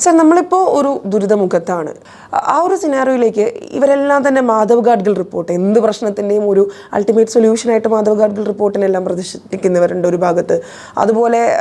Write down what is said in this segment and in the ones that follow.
Sir നമ്മളിപ്പോൾ ഒരു ദുരിതമുഖത്താണ്. ആ- ഒരു സിനാറിയോയിലേക്ക് ഇവരെല്ലാം തന്നെ മാധവ് ഗാഡ്ഗിൽ റിപ്പോർട്ട് എന്ത് പ്രശ്നത്തിന്റെയും ഒരു അൾട്ടിമേറ്റ് സൊല്യൂഷനായിട്ട് മാധവ് ഗാഡ്ഗിൽ റിപ്പോർട്ടിനെല്ലാം പ്രതിഷ്ഠിക്കുന്നവരുണ്ട് ഒരു ഭാഗത്ത്. അതുപോലെ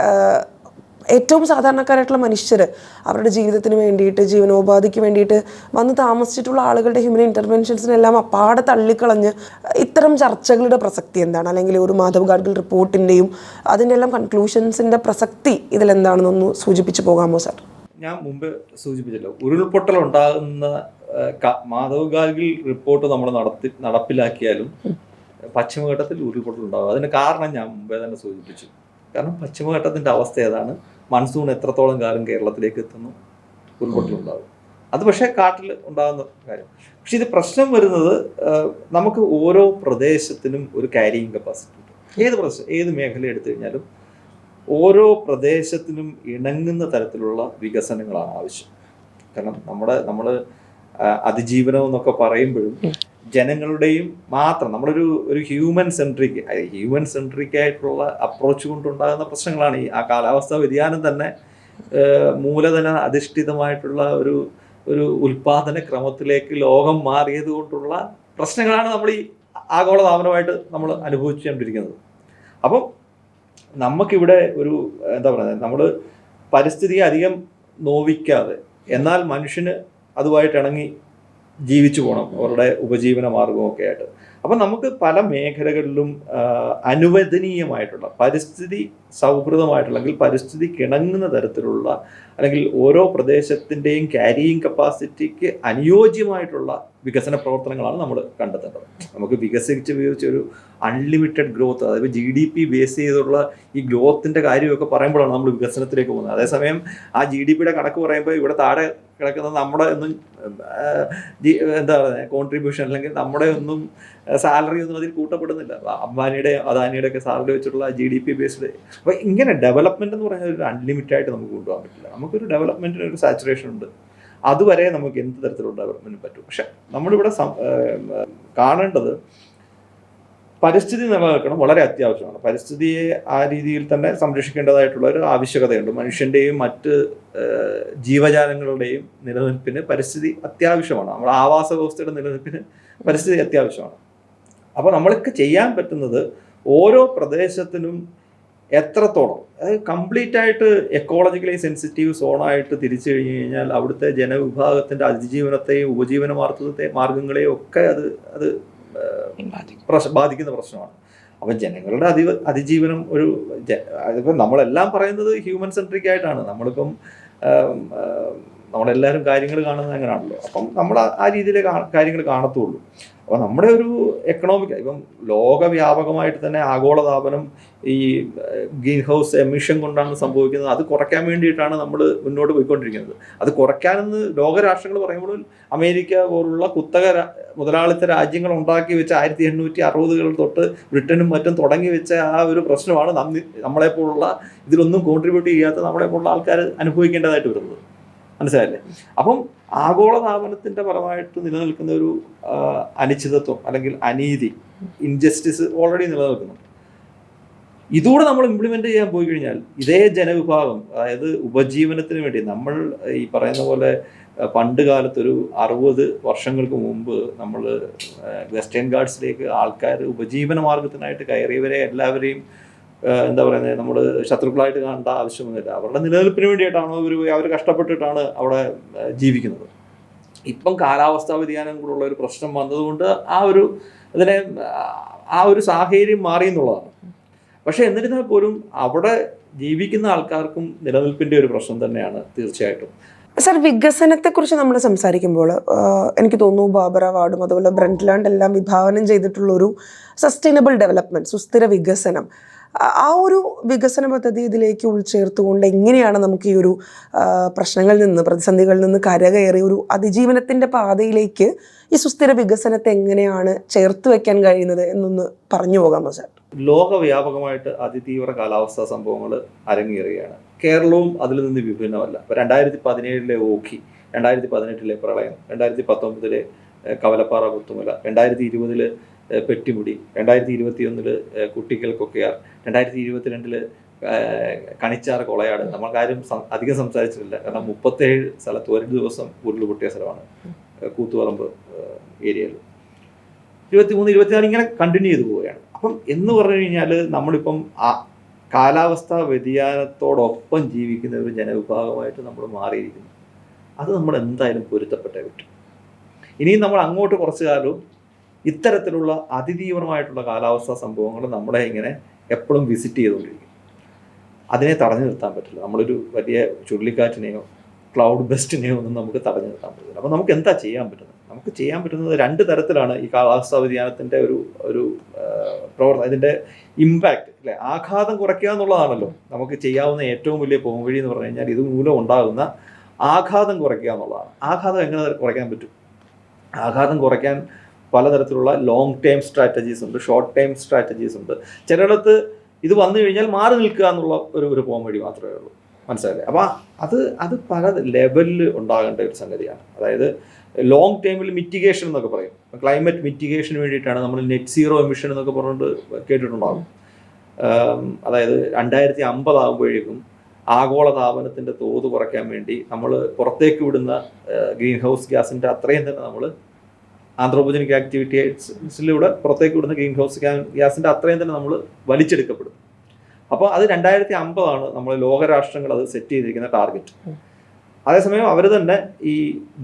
ഏറ്റവും സാധാരണക്കാരായിട്ടുള്ള മനുഷ്യർ അവരുടെ ജീവിതത്തിന് വേണ്ടിയിട്ട് ജീവനോപാധിക്ക് വേണ്ടിയിട്ട് വന്ന് താമസിച്ചിട്ടുള്ള ആളുകളുടെ ഹ്യൂമൻ ഇന്റർവെൻഷൻസിനെല്ലാം അപ്പാടെ തള്ളിക്കളഞ്ഞ് ഇത്തരം ചർച്ചകളുടെ പ്രസക്തി എന്താണ്? അല്ലെങ്കിൽ ഒരു മാധവ് ഗാഡ്ഗിൽ റിപ്പോർട്ടിന്റെയും അതിന്റെ എല്ലാം കൺക്ലൂഷൻസിന്റെ പ്രസക്തി ഇതിലെന്താണെന്നൊന്ന് സൂചിപ്പിച്ച് പോകാമോ സാർ? ഞാൻ മുമ്പ് സൂചിപ്പിച്ചല്ലോ ഉരുൾപൊട്ടൽ ഉണ്ടാകുന്ന മാധവ് ഗാർഗിൽ റിപ്പോർട്ട് നമ്മൾ നടത്തി നടപ്പിലാക്കിയാലും പശ്ചിമഘട്ടത്തിൽ ഉരുൾപൊട്ടൽ ഉണ്ടാകും അതിന് കാരണം ഞാൻ മുമ്പേ തന്നെ സൂചിപ്പിച്ചു. കാരണം പശ്ചിമഘട്ടത്തിന്റെ അവസ്ഥ ഏതാണ്? മൺസൂൺ എത്രത്തോളം കാലം കേരളത്തിലേക്ക് എത്തുന്നു? ഉരുൾപൊട്ടൽ ഉണ്ടാകും അത് പക്ഷേ കാട്ടിൽ ഉണ്ടാകുന്ന കാര്യം. പക്ഷെ ഇത് പ്രശ്നം വരുന്നത് നമുക്ക് ഓരോ പ്രദേശത്തിനും ഒരു ക്യാരിയിങ് കപ്പാസിറ്റി ഉണ്ട്. ഏത് പ്രശ്നം ഏത് മേഖല എടുത്തു കഴിഞ്ഞാലും ഓരോ പ്രദേശത്തിനും ഇണങ്ങുന്ന തരത്തിലുള്ള വികസനങ്ങളാണ് ആവശ്യം. കാരണം നമ്മുടെ നമ്മൾ അതിജീവനം എന്നൊക്കെ പറയുമ്പോഴും ജനങ്ങളുടെയും മാത്രം നമ്മളൊരു ഒരു ഹ്യൂമൻ സെൻട്രിക് ഹ്യൂമൻ സെൻട്രിക് ആയിട്ടുള്ള അപ്രോച്ച് കൊണ്ടുണ്ടാകുന്ന പ്രശ്നങ്ങളാണ് ഈ ആ കാലാവസ്ഥാ വ്യതിയാനം തന്നെ മൂലധന അധിഷ്ഠിതമായിട്ടുള്ള ഒരു ഒരു ഉൽപാദന ക്രമത്തിലേക്ക് ലോകം മാറിയത് കൊണ്ടുള്ള പ്രശ്നങ്ങളാണ് നമ്മൾ ഈ ആഗോളതാപനമായിട്ട് നമ്മൾ അനുഭവിച്ചുകൊണ്ടിരിക്കുന്നത്. അപ്പം നമുക്കിവിടെ ഒരു എന്താ പറയുക നമ്മൾ പരിസ്ഥിതിയെ അധികം നോവിക്കാതെ എന്നാൽ മനുഷ്യന് അതുമായിട്ട് ഇണങ്ങി ജീവിച്ചു പോകണം അവരുടെ ഉപജീവന മാർഗമൊക്കെ ആയിട്ട്. അപ്പം നമുക്ക് പല മേഖലകളിലും അനുവദനീയമായിട്ടുള്ള പരിസ്ഥിതി സൗഹൃദമായിട്ടുള്ള അല്ലെങ്കിൽ പരിസ്ഥിതിക്ക് ഇണങ്ങുന്ന തരത്തിലുള്ള അല്ലെങ്കിൽ ഓരോ പ്രദേശത്തിന്റെയും ക്യാരിയിങ് കപ്പാസിറ്റിക്ക് അനുയോജ്യമായിട്ടുള്ള വികസന പ്രവർത്തനങ്ങളാണ് നമ്മൾ കണ്ടെത്തേണ്ടത്. നമുക്ക് വികസിച്ച് ഉപയോഗിച്ച് ഒരു അൺലിമിറ്റഡ് ഗ്രോത്ത് അതായത് ജി ഡി പി ബേസ് ചെയ്തുള്ള ഈ ഗ്രോത്തിന്റെ കാര്യമൊക്കെ പറയുമ്പോഴാണ് നമ്മൾ വികസനത്തിലേക്ക് പോകുന്നത്. അതേസമയം ആ ജി ഡി പിയുടെ കണക്ക് പറയുമ്പോൾ ഇവിടെ താഴെ കിടക്കുന്ന നമ്മുടെ ഒന്നും എന്താ പറയുക കോൺട്രിബ്യൂഷൻ അല്ലെങ്കിൽ നമ്മുടെ ഒന്നും സാലറി ഒന്നും അതിൽ കൂട്ടപ്പെടുന്നില്ല. അംബാനിയുടെ അദാനിയുടെ ഒക്കെ സാലറി വെച്ചിട്ടുള്ള ജി ഡി പി ബേസ്ഡ് അപ്പോൾ ഇങ്ങനെ ഡെവലപ്മെന്റ് എന്ന് പറഞ്ഞാൽ ഒരു അൺലിമിറ്റഡ് ആയിട്ട് നമുക്ക് കൊണ്ടുപോകാൻ പറ്റില്ല. നമുക്കൊരു ഡെവലപ്മെന്റിന് ഒരു സാച്ചുറേഷൻ ഉണ്ട്. അതുവരെ നമുക്ക് എന്ത് തരത്തിലുള്ള ഡെവലപ്മെന്റ് പറ്റും? പക്ഷെ നമ്മളിവിടെ കാണേണ്ടത് പരിസ്ഥിതി നിലനിൽക്കണം വളരെ അത്യാവശ്യമാണ്. പരിസ്ഥിതിയെ ആ രീതിയിൽ തന്നെ സംരക്ഷിക്കേണ്ടതായിട്ടുള്ള ഒരു ആവശ്യകതയുണ്ട്. മനുഷ്യന്റെയും മറ്റ് ജീവജാലങ്ങളുടെയും നിലനിൽപ്പിന് പരിസ്ഥിതി അത്യാവശ്യമാണ്. നമ്മുടെ ആവാസ വ്യവസ്ഥയുടെ നിലനിൽപ്പിന് പരിസ്ഥിതി അത്യാവശ്യമാണ്. അപ്പോൾ നമ്മൾക്ക് ചെയ്യാൻ പറ്റുന്നത് ഓരോ പ്രദേശത്തിനും എത്രത്തോളം അതായത് കംപ്ലീറ്റ് ആയിട്ട് എക്കോളജിക്കലി സെൻസിറ്റീവ് സോണായിട്ട് തിരിച്ചു കഴിഞ്ഞു കഴിഞ്ഞാൽ അവിടുത്തെ ജനവിഭാഗത്തിന്റെ അതിജീവനത്തെയും ഉപജീവന മാർഗത്തെ മാർഗങ്ങളെയും ഒക്കെ അത് അത് ബാധിക്കുന്ന പ്രശ്നമാണ്. അപ്പം ജനങ്ങളുടെ അതി അതിജീവനം ഒരു അതിപ്പം നമ്മളെല്ലാം പറയുന്നത് ഹ്യൂമൻ സെൻട്രിക് ആയിട്ടാണ്. നമ്മളിപ്പം നമ്മളെല്ലാവരും കാര്യങ്ങൾ കാണുന്നത് അങ്ങനെയാണല്ലോ. അപ്പം നമ്മൾ ആ- രീതിയിലെ കാര്യങ്ങൾ കാണത്തുള്ളൂ. അപ്പോൾ നമ്മുടെ ഒരു എക്കണോമിക് ഇപ്പം ലോകവ്യാപകമായിട്ട് തന്നെ ആഗോളതാപനം ഈ ഗ്രീൻ ഹൗസ് എമിഷൻ കൊണ്ടാണ് സംഭവിക്കുന്നത്. അത് കുറയ്ക്കാൻ വേണ്ടിയിട്ടാണ് നമ്മൾ മുന്നോട്ട് പോയിക്കൊണ്ടിരിക്കുന്നത്. അത് കുറയ്ക്കാനെന്ന് ലോകരാഷ്ട്രങ്ങൾ പറയുമ്പോൾ അമേരിക്ക പോലുള്ള കുത്തക മുതലാളിത്ത രാജ്യങ്ങൾ ഉണ്ടാക്കി വെച്ച ആയിരത്തി എണ്ണൂറ്റി അറുപതുകൾ തൊട്ട് ബ്രിട്ടനും മറ്റും തുടങ്ങി വെച്ച ആ ഒരു പ്രശ്നമാണ് നമ്മി നമ്മളെപ്പോലുള്ള ഇതിലൊന്നും കോൺട്രിബ്യൂട്ട് ചെയ്യാത്ത നമ്മളെപ്പോലുള്ള ആൾക്കാർ അനുഭവിക്കേണ്ടതായിട്ട് വരുന്നത്. മനസ്സിലായില്ലേ? അപ്പം ആഗോളതാപനത്തിന്റെ പരമായിട്ട് നിലനിൽക്കുന്ന ഒരു അനിശ്ചിതത്വം അല്ലെങ്കിൽ അനീതി ഇൻജസ്റ്റിസ് ഓൾറെഡി നിലനിൽക്കുന്നുണ്ട്. ഇതുകൂടെ നമ്മൾ ഇംപ്ലിമെന്റ് ചെയ്യാൻ പോയി കഴിഞ്ഞാൽ ഇതേ ജനവിഭാഗം അതായത് ഉപജീവനത്തിന് വേണ്ടി നമ്മൾ ഈ പറയുന്ന പോലെ പണ്ട് കാലത്തൊരു അറുപത് വർഷങ്ങൾക്ക് മുമ്പ് നമ്മൾ വെസ്റ്റേൺ ഗാർഡ്സിലേക്ക് ആൾക്കാർ ഉപജീവന മാർഗത്തിനായിട്ട് കയറിയവരെ എല്ലാവരെയും എന്താ പറയുന്നത് നമ്മൾ ശത്രുക്കളായിട്ട് കാണേണ്ട ആവശ്യമൊന്നുമില്ല. അവരുടെ നിലനിൽപ്പിന് വേണ്ടിയിട്ടാണ് അവർ അവർ കഷ്ടപ്പെട്ടിട്ടാണ് അവിടെ ജീവിക്കുന്നത്. ഇപ്പം കാലാവസ്ഥാ വ്യതിയാനം കൂടുള്ള ഒരു പ്രശ്നം വന്നതുകൊണ്ട് ആ ഒരു അതിനെ ആ ഒരു സാഹചര്യം മാറി എന്നുള്ളതാണ്. പക്ഷേ എന്നിരുന്നാൽ പോലും അവിടെ ജീവിക്കുന്ന ആൾക്കാർക്കും നിലനിൽപ്പിന്റെ ഒരു പ്രശ്നം തന്നെയാണ് തീർച്ചയായിട്ടും. സർ വികസനത്തെക്കുറിച്ച് നമ്മൾ സംസാരിക്കുമ്പോൾ എനിക്ക് തോന്നുന്നു ബാബറ വാർഡും അതുപോലെ ബ്രണ്ട്ലാൻഡ് എല്ലാം വിഭാവനം ചെയ്തിട്ടുള്ളൊരു സസ്റ്റൈനബിൾ ഡെവലപ്മെന്റ് സുസ്ഥിര വികസനം. ആ- ഒരു വികസന പദ്ധതി ഇതിലേക്ക് ഉൾച്ചേർത്തുകൊണ്ട് എങ്ങനെയാണ് നമുക്ക് ഈ ഒരു പ്രശ്നങ്ങളിൽ നിന്ന് പ്രതിസന്ധികളിൽ നിന്ന് കരകയറി ഒരു അതിജീവനത്തിന്റെ പാതയിലേക്ക് ഈ സുസ്ഥിര വികസനത്തെ എങ്ങനെയാണ് ചേർത്ത് വെക്കാൻ കഴിയുന്നത് എന്നൊന്ന് പറഞ്ഞു പോകാമോ സാർ? ലോകവ്യാപകമായിട്ട് അതിതീവ്ര കാലാവസ്ഥാ സംഭവങ്ങൾ അരങ്ങേറുകയാണ്. കേരളവും അതിൽ നിന്ന് വിഭിന്നമല്ല. രണ്ടായിരത്തി പതിനേഴിലെ ഓഖി രണ്ടായിരത്തി പതിനെട്ടിലെ പ്രളയം രണ്ടായിരത്തി പത്തൊമ്പതിലെ കവലപ്പാറ പുത്തുമല രണ്ടായിരത്തി ഇരുപതിൽ പെട്ടിമുടി. രണ്ടായിരത്തി ഇരുപത്തി കുട്ടിക്കൽ കൊക്കയാർ രണ്ടായിരത്തി ഇരുപത്തിരണ്ടിൽ കണിച്ചാർ കൊളയാട്. നമ്മൾ കാര്യം അധികം സംസാരിച്ചിട്ടില്ല. കാരണം മുപ്പത്തേഴ് സ്ഥലത്ത് ഒരു ദിവസം ഉരുൾ പൊട്ടിയ സ്ഥലമാണ് കൂത്തുപറമ്പ് ഏരിയയിൽ. ഇരുപത്തിമൂന്ന് ഇരുപത്തിനാല് ഇങ്ങനെ കണ്ടിന്യൂ ചെയ്തു പോവുകയാണ്. അപ്പം എന്ന് പറഞ്ഞു കഴിഞ്ഞാൽ നമ്മളിപ്പം ആ കാലാവസ്ഥാ വ്യതിയാനത്തോടൊപ്പം ജീവിക്കുന്ന ഒരു ജനവിഭാഗമായിട്ട് നമ്മൾ മാറിയിരിക്കുന്നു. അത് നമ്മൾ എന്തായാലും പൊരുത്തപ്പെട്ടേ പറ്റും ഇനിയും നമ്മൾ അങ്ങോട്ട് കുറച്ചു കാലവും ഇത്തരത്തിലുള്ള അതിതീവ്രമായിട്ടുള്ള കാലാവസ്ഥാ സംഭവങ്ങൾ നമ്മളെ ഇങ്ങനെ എപ്പോഴും വിസിറ്റ് ചെയ്തുകൊണ്ടിരിക്കും. അതിനെ തടഞ്ഞു നിർത്താൻ പറ്റില്ല. നമ്മളൊരു വലിയ ചുഴലിക്കാറ്റിനെയോ ക്ലൗഡ് ബെസ്റ്റിനെയോ ഒന്നും നമുക്ക് തടഞ്ഞു നിർത്താൻ പറ്റില്ല. അപ്പോൾ നമുക്ക് എന്താ ചെയ്യാൻ പറ്റുന്നത്? നമുക്ക് ചെയ്യാൻ പറ്റുന്നത് രണ്ട് തരത്തിലാണ് ഈ കാലാവസ്ഥാ വ്യതിയാനത്തിന്റെ ഒരു ഒരു പ്രവർത്തനം ഇതിന്റെ ഇമ്പാക്റ്റ് അല്ലെ ആഘാതം കുറയ്ക്കുക എന്നുള്ളതാണല്ലോ. നമുക്ക് ചെയ്യാവുന്ന ഏറ്റവും വലിയ പോംവഴി എന്ന് പറഞ്ഞു കഴിഞ്ഞാൽ ഇത് മൂലം ഉണ്ടാകുന്ന ആഘാതം കുറയ്ക്കുക എന്നുള്ളതാണ്. ആഘാതം എങ്ങനെ കുറയ്ക്കാൻ പറ്റും? ആഘാതം കുറയ്ക്കാൻ പലതരത്തിലുള്ള ലോങ് ടേം സ്ട്രാറ്റജീസ് ഉണ്ട് ഷോർട്ട് ടേം സ്ട്രാറ്റജീസ് ഉണ്ട്. ചിലയിടത്ത് ഇത് വന്നു കഴിഞ്ഞാൽ മാറി നിൽക്കുക എന്നുള്ള ഒരു ഒരു പോംവഴി മാത്രമേ ഉള്ളൂ. മനസ്സിലായില്ലേ? അപ്പോൾ അത് അത് പല ലെവലിൽ ഉണ്ടാകേണ്ട ഒരു സംഗതിയാണ്. അതായത് ലോങ് ടൈമിൽ മിറ്റിഗേഷൻ എന്നൊക്കെ പറയും. ക്ലൈമറ്റ് മിറ്റിഗേഷന് വേണ്ടിയിട്ടാണ് നമ്മൾ നെറ്റ് സീറോ എമിഷൻ എന്നൊക്കെ പറഞ്ഞിട്ട് കേട്ടിട്ടുണ്ടാകും അതായത് രണ്ടായിരത്തി അമ്പതാകുമ്പോഴേക്കും ആഗോള താപനത്തിന്റെ തോത് കുറയ്ക്കാൻ വേണ്ടി നമ്മൾ പുറത്തേക്ക് വിടുന്ന ഗ്രീൻ ഹൗസ് ഗ്യാസിന്റെ അത്രയും തന്നെ നമ്മൾ ആന്ത്രോപജനിക് ആക്ടിവിറ്റീസിലൂടെ പുറത്തേക്ക് വിടുന്ന ഗ്രീൻ ഹൗസ് ഗ്യാസിന്റെ അത്രയും തന്നെ നമ്മൾ വലിച്ചെടുക്കപ്പെടും. അപ്പോൾ അത് രണ്ടായിരത്തി അമ്പതാണ് നമ്മൾ ലോകരാഷ്ട്രങ്ങൾ അത് സെറ്റ് ചെയ്തിരിക്കുന്ന ടാർഗറ്റ്. അതേസമയം അവർ തന്നെ ഈ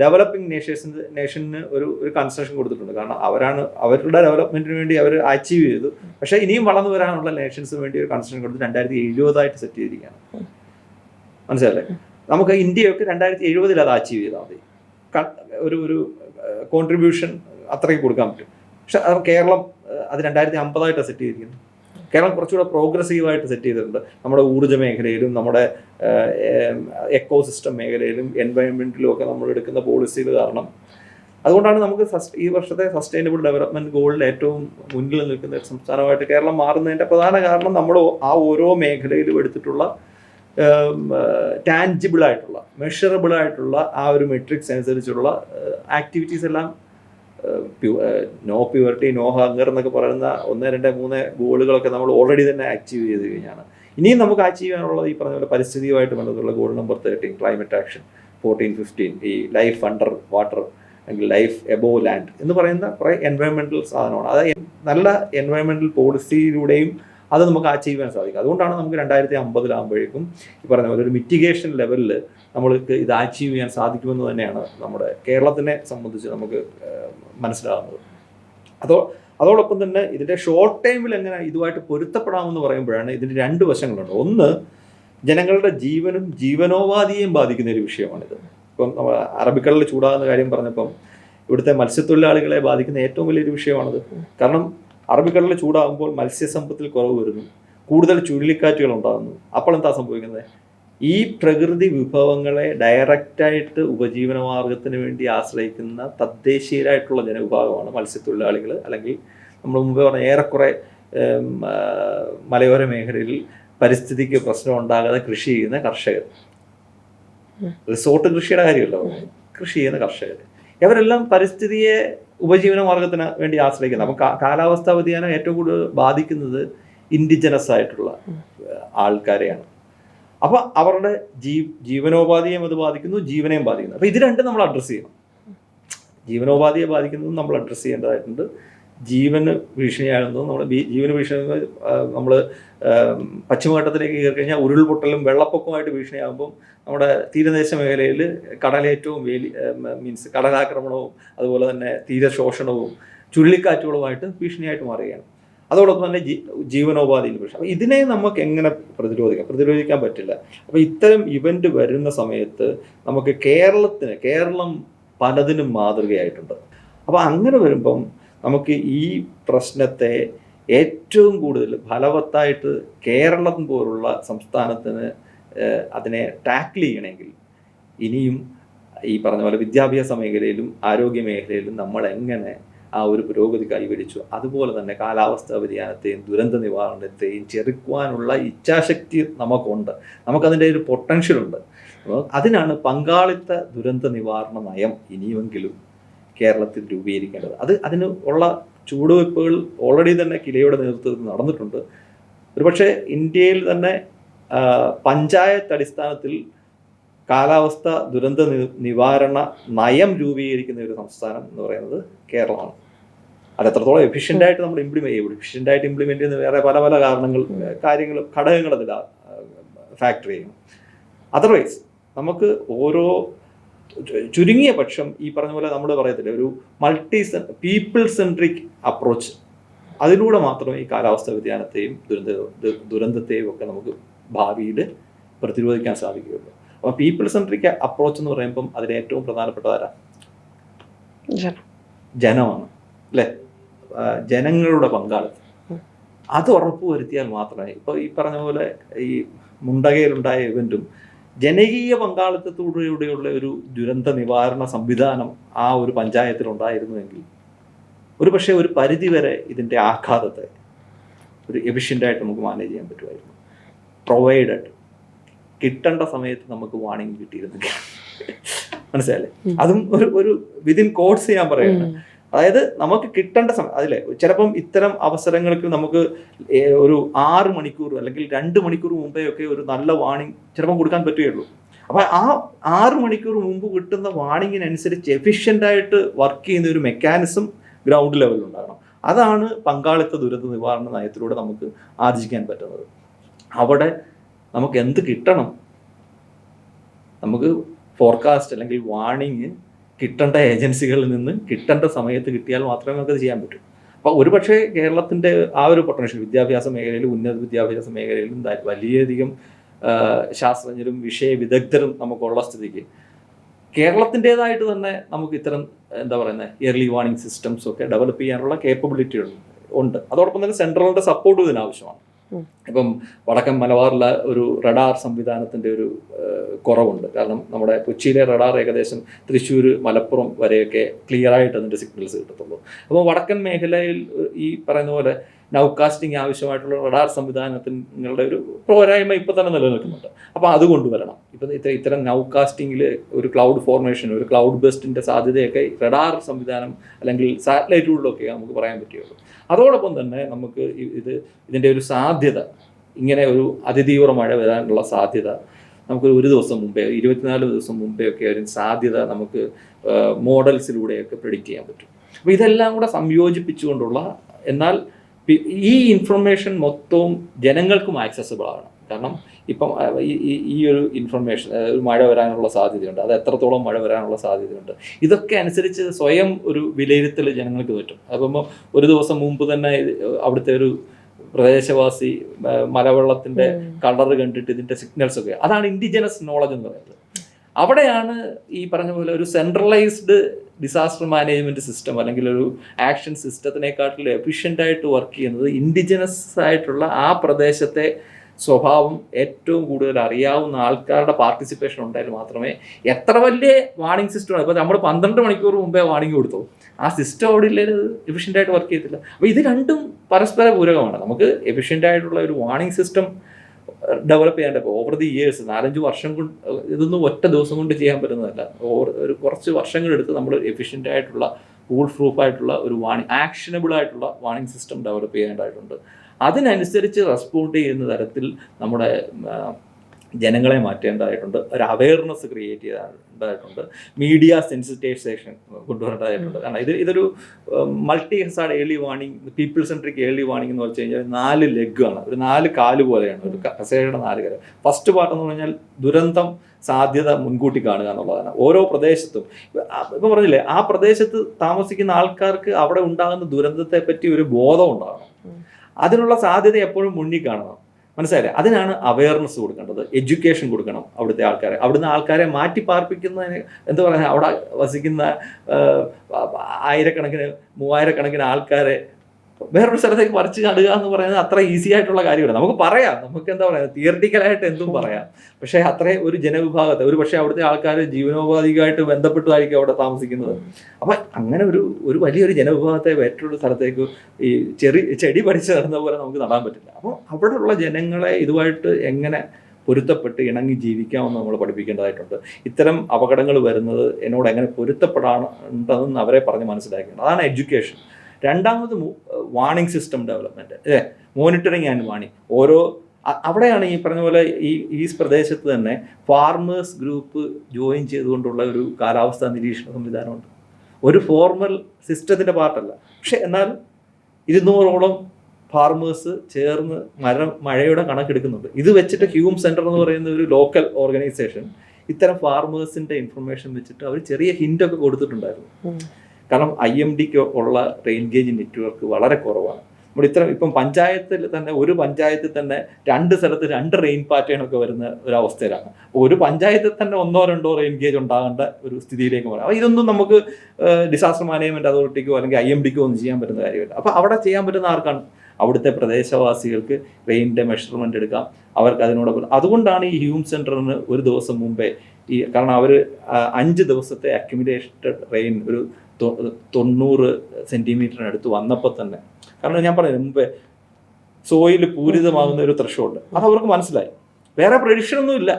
ഡെവലപ്പിംഗ് നേഷൻസിന് നേഷന് ഒരു ഒരു കൺസെഷൻ കൊടുത്തിട്ടുണ്ട്. കാരണം അവരാണ് അവരുടെ ഡെവലപ്മെന്റിന് വേണ്ടി അവർ അച്ചീവ് ചെയ്തു. പക്ഷേ ഇനിയും വളർന്നു വരാനുള്ള നേഷൻസിന് വേണ്ടി ഒരു കൺസെഷൻ കൊടുത്ത് രണ്ടായിരത്തി എഴുപതായിട്ട് സെറ്റ് ചെയ്തിരിക്കുകയാണ്. മനസ്സിലല്ലേ നമുക്ക് ഇന്ത്യയൊക്കെ രണ്ടായിരത്തി എഴുപതിൽ അത് അച്ചീവ് ചെയ്താൽ മതി. ഒരു ഒരു കോൺട്രിബ്യൂഷൻ അത്രയ്ക്ക് കൊടുക്കാൻ പറ്റും. പക്ഷെ കേരളം അത് രണ്ടായിരത്തി അമ്പതായിട്ടാണ് സെറ്റ് ചെയ്തിരിക്കുന്നത് കേരളം കുറച്ചുകൂടെ പ്രോഗ്രസീവായിട്ട് സെറ്റ് ചെയ്തിട്ടുണ്ട്. നമ്മുടെ ഊർജ മേഖലയിലും നമ്മുടെ എക്കോ സിസ്റ്റം മേഖലയിലും എൻവയൺമെന്റിലും ഒക്കെ നമ്മൾ എടുക്കുന്ന പോളിസികൾ കാരണം അതുകൊണ്ടാണ് നമുക്ക് ഈ വർഷത്തെ സസ്റ്റൈനബിൾ ഡെവലപ്മെന്റ് ഗോളിൽ ഏറ്റവും മുന്നിൽ നിൽക്കുന്ന ഒരു സംസ്ഥാനമായിട്ട് കേരളം മാറുന്നതിന്റെ പ്രധാന കാരണം നമ്മൾ ആ ഓരോ മേഖലയിലും എടുത്തിട്ടുള്ള ടാൻജിബിൾ ആയിട്ടുള്ള മെഷറബിൾ ആയിട്ടുള്ള ആ ഒരു മെട്രിക്സ് അനുസരിച്ചുള്ള ആക്ടിവിറ്റീസ് എല്ലാം നോ പ്യൂരിറ്റി നോ ഹങ്കർ എന്നൊക്കെ പറയുന്ന ഒന്ന് രണ്ട് മൂന്ന് ഗോളുകളൊക്കെ നമ്മൾ ഓൾറെഡി തന്നെ അച്ചീവ് ചെയ്ത് കഴിഞ്ഞാണ്. ഇനിയും നമുക്ക് അച്ചീവ് ചെയ്യാനുള്ളത് ഈ പറഞ്ഞ പോലെ പരിസ്ഥിതിയുമായിട്ട് ബന്ധപ്പെട്ടുള്ള goal number thirteen climate action fourteen fifteen ഈ ലൈഫ് അണ്ടർ വാട്ടർ അല്ലെങ്കിൽ ലൈഫ് എബോ ലാൻഡ് എന്ന് പറയുന്ന കുറേ എൻവയോൺമെന്റൽ സാധനമാണ്. അത് നല്ല എൻവയോൺമെന്റൽ പോളിസിയിലൂടെയും അത് നമുക്ക് അച്ചീവ് ചെയ്യാൻ സാധിക്കും. അതുകൊണ്ടാണ് നമുക്ക് രണ്ടായിരത്തി അമ്പതിലാകുമ്പോഴേക്കും ഈ പറഞ്ഞ പോലെ ഒരു മിറ്റിഗേഷൻ ലെവലിൽ നമ്മൾക്ക് ഇത് അച്ചീവ് ചെയ്യാൻ സാധിക്കുമെന്ന് തന്നെയാണ് നമ്മുടെ കേരളത്തിനെ സംബന്ധിച്ച് നമുക്ക് മനസ്സിലാകുന്നത്. അതോ അതോടൊപ്പം തന്നെ ഇതിന്റെ ഷോർട്ട് ടൈമിൽ എങ്ങനെ ഇതുമായിട്ട് പൊരുത്തപ്പെടാമെന്ന് പറയുമ്പോഴാണ് ഇതിന്റെ രണ്ട് വശങ്ങളുണ്ട്. ഒന്ന് ജനങ്ങളുടെ ജീവനും ജീവനോപാധിയെയും ബാധിക്കുന്ന ഒരു വിഷയമാണിത്. ഇപ്പം നമ്മൾ അറബിക്കടലിൽ ചൂടാകുന്ന കാര്യം പറഞ്ഞപ്പം ഇവിടുത്തെ മത്സ്യത്തൊഴിലാളികളെ ബാധിക്കുന്ന ഏറ്റവും വലിയൊരു വിഷയമാണിത്. കാരണം അറബിക്കടലിൽ ചൂടാകുമ്പോൾ മത്സ്യസമ്പത്തിൽ കുറവ് വരുന്നു. കൂടുതൽ ചുഴലിക്കാറ്റുകൾ ഉണ്ടാകുന്നു. അപ്പോൾ എന്താ സംഭവിക്കുന്നത്? ഈ പ്രകൃതി വിഭവങ്ങളെ ഡയറക്റ്റായിട്ട് ഉപജീവന മാർഗത്തിന് വേണ്ടി ആശ്രയിക്കുന്ന തദ്ദേശീയരായിട്ടുള്ള ജനവിഭാഗമാണ് മത്സ്യത്തൊഴിലാളികൾ. അല്ലെങ്കിൽ നമ്മൾ മുമ്പ് പറഞ്ഞ ഏറെക്കുറെ മലയോര മേഖലയിൽ പരിസ്ഥിതിക്ക് പ്രശ്നം ഉണ്ടാകാതെ കൃഷി ചെയ്യുന്ന കർഷകർ. റിസോർട്ട് കൃഷിയുടെ കാര്യമല്ല കൃഷി ചെയ്യുന്ന കർഷകർ. ഇവരെല്ലാം പരിസ്ഥിതിയെ ഉപജീവന മാർഗത്തിന് വേണ്ടി ആശ്രയിക്കുന്നത്. അപ്പം കാലാവസ്ഥാ വ്യതിയാനം ഏറ്റവും കൂടുതൽ ബാധിക്കുന്നത് ഇൻഡിജനസ് ആയിട്ടുള്ള ആൾക്കാരെയാണ്. അപ്പം അവരുടെ ജീ ജീവനോപാധിയെയും അത് ബാധിക്കുന്നു ജീവനെയും ബാധിക്കുന്നു. അപ്പോൾ ഇത് രണ്ടും നമ്മൾ അഡ്രസ്സ് ചെയ്യണം. ജീവനോപാധിയെ ബാധിക്കുന്നതും നമ്മൾ അഡ്രസ്സ് ചെയ്യേണ്ടതായിട്ടുണ്ട്. ജീവന് ഭീഷണിയാകുന്നത് നമ്മുടെ ജീവന് ഭീഷണി നമ്മൾ പശ്ചിമഘട്ടത്തിലേക്ക് കയറി കഴിഞ്ഞാൽ ഉരുൾപൊട്ടലും വെള്ളപ്പൊക്കവുമായിട്ട് ഭീഷണിയാകുമ്പം നമ്മുടെ തീരദേശ മേഖലയിൽ കടലേറ്റവും വേലി മീൻസ് കടലാക്രമണവും അതുപോലെ തന്നെ തീരശോഷണവും ചുഴലിക്കാറ്റുകളുമായിട്ട് ഭീഷണിയായിട്ട് മാറുകയാണ്. അതോടൊപ്പം തന്നെ ജീവനോപാധിയിൽ പ്രശ്നം അപ്പോൾ ഇതിനെ നമുക്ക് എങ്ങനെ പ്രതിരോധിക്കാം? പ്രതിരോധിക്കാൻ പറ്റില്ല. അപ്പോൾ ഇത്തരം ഇവന്റ് വരുന്ന സമയത്ത് നമുക്ക് കേരളത്തിന് കേരളം പലതിനും മാതൃകയായിട്ടുണ്ട്. അപ്പോൾ അങ്ങനെ വരുമ്പം നമുക്ക് ഈ പ്രശ്നത്തെ ഏറ്റവും കൂടുതൽ ഫലവത്തായിട്ട് കേരളം പോലുള്ള സംസ്ഥാനത്തിന് അതിനെ ടാക്കിൾ ചെയ്യണമെങ്കിൽ ഇനിയും ഈ പറഞ്ഞ പോലെ വിദ്യാഭ്യാസ മേഖലയിലും ആരോഗ്യ മേഖലയിലും നമ്മൾ എങ്ങനെ ആ ഒരു പുരോഗതി കൈവരിച്ചു അതുപോലെ തന്നെ കാലാവസ്ഥാ വ്യതിയാനത്തെയും ദുരന്ത നിവാരണത്തെയും ചെറുക്കുവാനുള്ള ഇച്ഛാശക്തി നമുക്കുണ്ട്. നമുക്കതിന്റെ ഒരു അപ്പോൾ അതിനാണ് പങ്കാളിത്ത ദുരന്ത നിവാരണ നയം ഇനിയെങ്കിലും കേരളത്തിൽ രൂപീകരിക്കേണ്ടത്. അത് അതിന് ഉള്ള ചുവടുവയ്പ്പുകൾ ഓൾറെഡി തന്നെ കിലയുടെ നേതൃത്വത്തിൽ നടന്നിട്ടുണ്ട്. ഒരുപക്ഷെ ഇന്ത്യയിൽ തന്നെ പഞ്ചായത്ത് അടിസ്ഥാനത്തിൽ കാലാവസ്ഥ ദുരന്ത നിവാരണ നയം രൂപീകരിക്കുന്ന ഒരു സംസ്ഥാനം എന്ന് പറയുന്നത് കേരളമാണ്. അത് എത്രത്തോളം എഫിഷ്യന്റ് ആയിട്ട് നമ്മൾ ഇംപ്ലിമെന്റ് ചെയ്യും. എഫിഷ്യന്റ് ആയിട്ട് ഇംപ്ലിമെന്റ് ചെയ്യുന്ന വേറെ പല പല കാരണങ്ങൾ കാര്യങ്ങൾ ഘടകങ്ങൾ അതിൽ ഫാക്ടർ ചെയ്യും അതർവൈസ് നമുക്ക് ഓരോ ചുരുങ്ങിയ പക്ഷം ഈ പറഞ്ഞ പോലെ നമ്മൾ പറയത്തില്ല ഒരു മൾട്ടി പീപ്പിൾ സെൻട്രിക് അപ്രോച്ച് അതിലൂടെ മാത്രമേ ഈ കാലാവസ്ഥ വ്യതിയാനത്തെയും ദുരന്ത ദുരന്തത്തെയും ഒക്കെ നമുക്ക് ഭാവിയിൽ പ്രതിരോധിക്കാൻ സാധിക്കുകയുള്ളൂ. അപ്പോൾ പീപ്പിൾ സെൻട്രിക് അപ്രോച്ച് എന്ന് പറയുമ്പം അതിന് ഏറ്റവും പ്രധാനപ്പെട്ടത് ആരാ? ജനം. ജനമാണ് അല്ലേ? ജനങ്ങളുടെ പങ്കാളിത്തം. അത് ഉറപ്പുവരുത്തിയാൽ മാത്രമേ ഇപ്പോൾ ഈ പറഞ്ഞ പോലെ ഈ മുണ്ടകയിലുണ്ടായ ഇവന്റും ജനകീയ പങ്കാളിത്തത്തോടുകൂടിയുള്ള ഒരു ദുരന്ത നിവാരണ സംവിധാനം ആ ഒരു പഞ്ചായത്തിൽ ഉണ്ടായിരുന്നുവെങ്കിൽ ഒരു പക്ഷേ ഒരു പരിധിവരെ ഇതിന്റെ ആഘാതത്തെ ഒരു എഫിഷ്യന്റായിട്ട് നമുക്ക് മാനേജ് ചെയ്യാൻ പറ്റുമായിരുന്നു. പ്രൊവൈഡഡ് കിട്ടേണ്ട സമയത്ത് നമുക്ക് വാണിംഗ് കിട്ടിയിരുന്നില്ല. മനസ്സിലായില്ലേ? അതും ഒരു ഒരു വിതിൻ കോഡ്സ് ഞാൻ പറയുന്നത് അതായത് നമുക്ക് കിട്ടേണ്ട സമയം അതിലെ ചിലപ്പം ഇത്തരം അവസരങ്ങൾക്ക് നമുക്ക് ഒരു ആറ് മണിക്കൂർ അല്ലെങ്കിൽ രണ്ട് മണിക്കൂർ മുമ്പേ ഒക്കെ ഒരു നല്ല വാണിംഗ് ചിലപ്പം കൊടുക്കാൻ പറ്റുകയുള്ളൂ. അപ്പൊ ആ ആറ് മണിക്കൂർ മുമ്പ് കിട്ടുന്ന വാണിങ്ങിനനുസരിച്ച് എഫിഷ്യന്റ് ആയിട്ട് വർക്ക് ചെയ്യുന്ന ഒരു മെക്കാനിസം ഗ്രൗണ്ട് ലെവലിൽ ഉണ്ടാകണം. അതാണ് പങ്കാളിത്ത ദുരന്ത നിവാരണ നയത്തിലൂടെ നമുക്ക് ആർജിക്കാൻ പറ്റുന്നത്. അവിടെ നമുക്ക് എന്ത് കിട്ടണം? നമുക്ക് ഫോർകാസ്റ്റ് അല്ലെങ്കിൽ വാണിങ് കിട്ടേണ്ട ഏജൻസികളിൽ നിന്ന് കിട്ടേണ്ട സമയത്ത് കിട്ടിയാൽ മാത്രമേ നമുക്കത് ചെയ്യാൻ പറ്റൂ. അപ്പോൾ ഒരുപക്ഷെ കേരളത്തിന്റെ ആ ഒരു പൊട്ടൻഷ്യൽ വിദ്യാഭ്യാസ മേഖലയിലും ഉന്നത വിദ്യാഭ്യാസ മേഖലയിലും വലിയധികം ശാസ്ത്രജ്ഞരും വിഷയ വിദഗ്ധരും നമുക്കുള്ള സ്ഥിതിക്ക്. കേരളത്തിന്റെതായിട്ട് തന്നെ നമുക്ക് ഇത്തരം എന്താ പറയുന്നത് ഇയർലി വാർണിംഗ് സിസ്റ്റംസ് ഒക്കെ ഡെവലപ്പ് ചെയ്യാനുള്ള കേപ്പബിലിറ്റികൾ ഉണ്ട്. അതോടൊപ്പം തന്നെ സെൻട്രലിന്റെ സപ്പോർട്ടും ഇതിനാവശ്യമാണ്. ഇപ്പം വടക്കൻ മലബാറിലെ ഒരു റഡാർ സംവിധാനത്തിന്റെ ഒരു കുറവുണ്ട്. കാരണം നമ്മുടെ കൊച്ചിയിലെ റഡാർ ഏകദേശം തൃശ്ശൂർ മലപ്പുറം വരെയൊക്കെ ക്ലിയർ ആയിട്ട് അതിന്റെ സിഗ്നൽസ് കിട്ടത്തുള്ളൂ. അപ്പോൾ വടക്കൻ മേഖലയിൽ ഈ പറയുന്ന പോലെ നൗകാസ്റ്റിംഗ് ആവശ്യമായിട്ടുള്ള റഡാർ സംവിധാനത്തിങ്ങളുടെ ഒരു പോരായ്മ ഇപ്പോൾ തന്നെ നിലനിൽക്കുന്നുണ്ട്. അപ്പോൾ അത് കൊണ്ടുവരണം ഇപ്പം ഇത്ര ഇത്തരം നൗകാസ്റ്റിംഗിൽ ഒരു ക്ലൗഡ് ഫോർമേഷൻ ഒരു ക്ലൗഡ് ബെസ്റ്റിന്റെ സാധ്യതയൊക്കെ റഡാർ സംവിധാനം അല്ലെങ്കിൽ സാറ്റലൈറ്റുകളിലൊക്കെ നമുക്ക് പറയാൻ പറ്റുകയുള്ളൂ. അതോടൊപ്പം തന്നെ നമുക്ക് ഇത് ഇതിന്റെ ഒരു സാധ്യത ഇങ്ങനെ ഒരു അതിതീവ്ര മഴ വരാനുള്ള സാധ്യത നമുക്ക് ഒരു ദിവസം മുമ്പേ ഇരുപത്തിനാല് ദിവസം മുമ്പേ ഒക്കെ ഒരു സാധ്യത നമുക്ക് മോഡൽസിലൂടെയൊക്കെ പ്രിഡിക്റ്റ് ചെയ്യാൻ പറ്റും. അപ്പോൾ ഇതെല്ലാം കൂടെ സംയോജിപ്പിച്ചുകൊണ്ടുള്ള എന്നാൽ ഈ ഇൻഫർമേഷൻ മൊത്തവും ജനങ്ങൾക്കും ആക്സസിബിൾ ആണ് കാരണം ഇപ്പം ഈ- ഒരു ഇൻഫർമേഷൻ ഒരു മഴ വരാനുള്ള സാധ്യതയുണ്ട്. അത് എത്രത്തോളം മഴ വരാനുള്ള സാധ്യതയുണ്ട്. ഇതൊക്കെ അനുസരിച്ച് സ്വയം ഒരു വിലയിരുത്തൽ ജനങ്ങൾക്ക് പറ്റും. അപ്പം ഒരു ദിവസം മുമ്പ് തന്നെ അവിടുത്തെ ഒരു പ്രദേശവാസി മലവെള്ളത്തിന്റെ കളർ കണ്ടിട്ട് ഇതിന്റെ സിഗ്നൽസ് ഒക്കെ. അതാണ് ഇൻഡിജിനസ് നോളജ് എന്ന് പറയുന്നത്. അവിടെയാണ് ഈ പറഞ്ഞ പോലെ ഒരു സെൻട്രലൈസ്ഡ് ഡിസാസ്റ്റർ മാനേജ്മെന്റ് സിസ്റ്റം അല്ലെങ്കിൽ ഒരു ആക്ഷൻ സിസ്റ്റത്തിനെക്കാട്ടിലും എഫിഷ്യന്റ് ആയിട്ട് വർക്ക് ചെയ്യുന്നത് ഇൻഡിജിനസ് ആയിട്ടുള്ള ആ പ്രദേശത്തെ സ്വഭാവം ഏറ്റവും കൂടുതൽ അറിയാവുന്ന ആൾക്കാരുടെ പാർട്ടിസിപ്പേഷൻ ഉണ്ടായാൽ മാത്രമേ എത്ര വലിയ വാണിംഗ് സിസ്റ്റം ഇപ്പോൾ നമ്മൾ പന്ത്രണ്ട് മണിക്കൂർ മുമ്പേ വാണിംഗ് കൊടുത്തു. ആ സിസ്റ്റം അവിടെ ഇല്ലെങ്കിൽ എഫിഷ്യന്റ് ആയിട്ട് വർക്ക് ചെയ്യത്തില്ല അപ്പോൾ ഇത് രണ്ടും പരസ്പര പൂരകമാണ്. നമുക്ക് എഫിഷ്യന്റ് ആയിട്ടുള്ള ഒരു വാണിംഗ് സിസ്റ്റം ഡെവലപ്പ് ചെയ്യാണ്ട് ഓവർ ദി ഇയേഴ്സ് നാലഞ്ച് വർഷം കൊണ്ട് ഇതൊന്നും ഒറ്റ ദിവസം കൊണ്ട് ചെയ്യാൻ പറ്റുന്നതല്ല. ഓവർ ഒരു കുറച്ച് വർഷങ്ങളെടുത്ത് നമ്മൾ എഫിഷ്യന്റ് ആയിട്ടുള്ള ഫൂൾ പ്രൂഫ് ആയിട്ടുള്ള ഒരു വാണി ആക്ഷനബിൾ ആയിട്ടുള്ള വാണിംഗ് സിസ്റ്റം ഡെവലപ്പ് ചെയ്യേണ്ടതായിട്ടുണ്ട് അതിനനുസരിച്ച് റെസ്പോണ്ട് ചെയ്യുന്ന തരത്തിൽ നമ്മുടെ ജനങ്ങളെ മാറ്റേണ്ടതായിട്ടുണ്ട്. ഒരു അവയർനെസ് ക്രിയേറ്റ് ചെയ്യേണ്ടതായിട്ടുണ്ട് മീഡിയ സെൻസിറ്റൈസേഷൻ കൊണ്ടുവരേണ്ടതായിട്ടുണ്ട്. കാരണം ഇത് ഇതൊരു multi hazard early warning people centric early warning എന്ന് വെച്ച് കഴിഞ്ഞാൽ നാല് ലെഗാണ് ഒരു നാല് കാൽ പോലെയാണ്. ഒരു കസേരയുടെ നാല് കാൽ. ഫസ്റ്റ് പാർട്ട് എന്ന് പറഞ്ഞാൽ ദുരന്തം സാധ്യത മുൻകൂട്ടി കാണുക എന്നുള്ളതാണ്. ഓരോ പ്രദേശത്തും. ഇപ്പം പറഞ്ഞില്ലേ ആ പ്രദേശത്ത് താമസിക്കുന്ന ആൾക്കാർക്ക് അവിടെ ഉണ്ടാകുന്ന ദുരന്തത്തെ പറ്റി ഒരു ബോധം ഉണ്ടാകണം. അതിനുള്ള സാധ്യത എപ്പോഴും മുന്നിൽ കാണണം. മനസ്സിലായില്ലേ? അതിനാണ് അവയർനെസ് കൊടുക്കേണ്ടത്. എഡ്യൂക്കേഷൻ കൊടുക്കണം അവിടുത്തെ ആൾക്കാരെ. അവിടുന്ന് ആൾക്കാരെ മാറ്റി പാർപ്പിക്കുന്നതിന് എന്ത് പറയുക അവിടെ വസിക്കുന്ന ആയിരക്കണക്കിന് മൂവായിരക്കണക്കിന് ആൾക്കാരെ വേറൊരു സ്ഥലത്തേക്ക് പറിച്ചു നടുക എന്ന് പറയുന്നത് അത്ര ഈസി ആയിട്ടുള്ള കാര്യമല്ല. നമുക്ക് പറയാം. നമുക്ക് എന്താ പറയുക തിയറിറ്റിക്കലായിട്ട് എന്തും പറയാം. പക്ഷേ അത്രയും ഒരു ജനവിഭാഗത്തെ ഒരു പക്ഷേ അവിടുത്തെ ആൾക്കാർ ജീവനോപാധികമായിട്ട് ബന്ധപ്പെട്ടായിരിക്കും അവിടെ താമസിക്കുന്നത്. അപ്പം അങ്ങനെ ഒരു ഒരു വലിയൊരു ജനവിഭാഗത്തെ മറ്റുള്ള സ്ഥലത്തേക്ക് ഈ ചെറി ചെടി പഠിച്ചു നടന്ന പോലെ നമുക്ക് നടാൻ പറ്റില്ല. അപ്പോൾ അവിടെയുള്ള ജനങ്ങളെ ഇതുമായിട്ട് എങ്ങനെ പൊരുത്തപ്പെട്ട് ഇണങ്ങി ജീവിക്കാമെന്ന് നമ്മൾ പഠിപ്പിക്കേണ്ടതായിട്ടുണ്ട്. ഇത്തരം അപകടങ്ങൾ വരുന്നത് എന്നോട് എങ്ങനെ പൊരുത്തപ്പെടാനുണ്ടെന്ന് അവരെ പറഞ്ഞ് മനസ്സിലാക്കേണ്ടത് അതാണ് എഡ്യൂക്കേഷൻ രണ്ടാമത് വാണിംഗ് സിസ്റ്റം ഡെവലപ്മെന്റ് അല്ലേ? മോണിറ്ററിങ് ആൻഡ് വാണിംഗ് ഓരോ അവിടെയാണ് ഈ പറഞ്ഞ പോലെ ഈ ഈ പ്രദേശത്ത് തന്നെ ഫാർമേഴ്സ് ഗ്രൂപ്പ് ജോയിൻ ചെയ്തുകൊണ്ടുള്ള ഒരു കാലാവസ്ഥാ നിരീക്ഷണ സംവിധാനമുണ്ട്. ഒരു ഫോർമൽ സിസ്റ്റത്തിന്റെ പാർട്ടല്ല. പക്ഷേ എന്നാൽ ഇരുന്നൂറോളം ഫാർമേഴ്സ് ചേർന്ന് മര മഴയുടെ കണക്കെടുക്കുന്നുണ്ട്. ഇത് വെച്ചിട്ട് ഹ്യൂം സെന്റർ എന്ന് പറയുന്ന ഒരു ലോക്കൽ ഓർഗനൈസേഷൻ ഇത്തരം ഫാർമേഴ്സിന്റെ ഇൻഫർമേഷൻ വെച്ചിട്ട് അവർ ചെറിയ ഹിന്റൊക്കെ കൊടുത്തിട്ടുണ്ടായിരുന്നു. കാരണം ഐ എം ഡിക്ക് ഉള്ള റെയിൻ ഗേജ് നെറ്റ്വർക്ക് വളരെ കുറവാണ്. നമ്മൾ ഇത്ര ഇപ്പം പഞ്ചായത്തിൽ തന്നെ ഒരു പഞ്ചായത്തിൽ തന്നെ രണ്ട് സ്ഥലത്ത് രണ്ട് റെയിൻ പാറ്റേൺ ഒക്കെ വരുന്ന ഒരു അവസ്ഥയിലാണ്. ഒരു പഞ്ചായത്തിൽ തന്നെ ഒന്നോ രണ്ടോ റെയിൻ ഗേജ് ഉണ്ടാകേണ്ട ഒരു സ്ഥിതിയിലേക്ക് പറയാം അപ്പോൾ ഇതൊന്നും നമുക്ക് ഡിസാസ്റ്റർ മാനേജ്മെന്റ് അതോറിറ്റിക്കോ അല്ലെങ്കിൽ ഐ എം ഡിക്കോ ഒന്നും ചെയ്യാൻ പറ്റുന്ന കാര്യമില്ല. അപ്പോൾ അവിടെ ചെയ്യാൻ പറ്റുന്ന ആർക്കാണ്? അവിടുത്തെ പ്രദേശവാസികൾക്ക് റെയിനിന്റെ മെഷർമെന്റ് എടുക്കാം. അവർക്ക് അതിനോടൊപ്പം അതുകൊണ്ടാണ് ഈ ഹ്യൂം സെന്ററിന് ഒരു ദിവസം മുമ്പേ ഈ കാരണം അവർ അഞ്ച് ദിവസത്തെ അക്യുമിലേറ്റഡ് റെയിൻ ഒരു തൊണ്ണൂറ് സെന്റിമീറ്ററിനടുത്ത് വന്നപ്പോൾ തന്നെ. കാരണം ഞാൻ പറഞ്ഞു മുമ്പേ സോയിൽ പൂരിതമാകുന്ന ഒരു ത്രഷോൾഡ് അത് അവർക്ക് മനസ്സിലായി. വേറെ പ്രഡിക്ഷനൊന്നും ഇല്ല.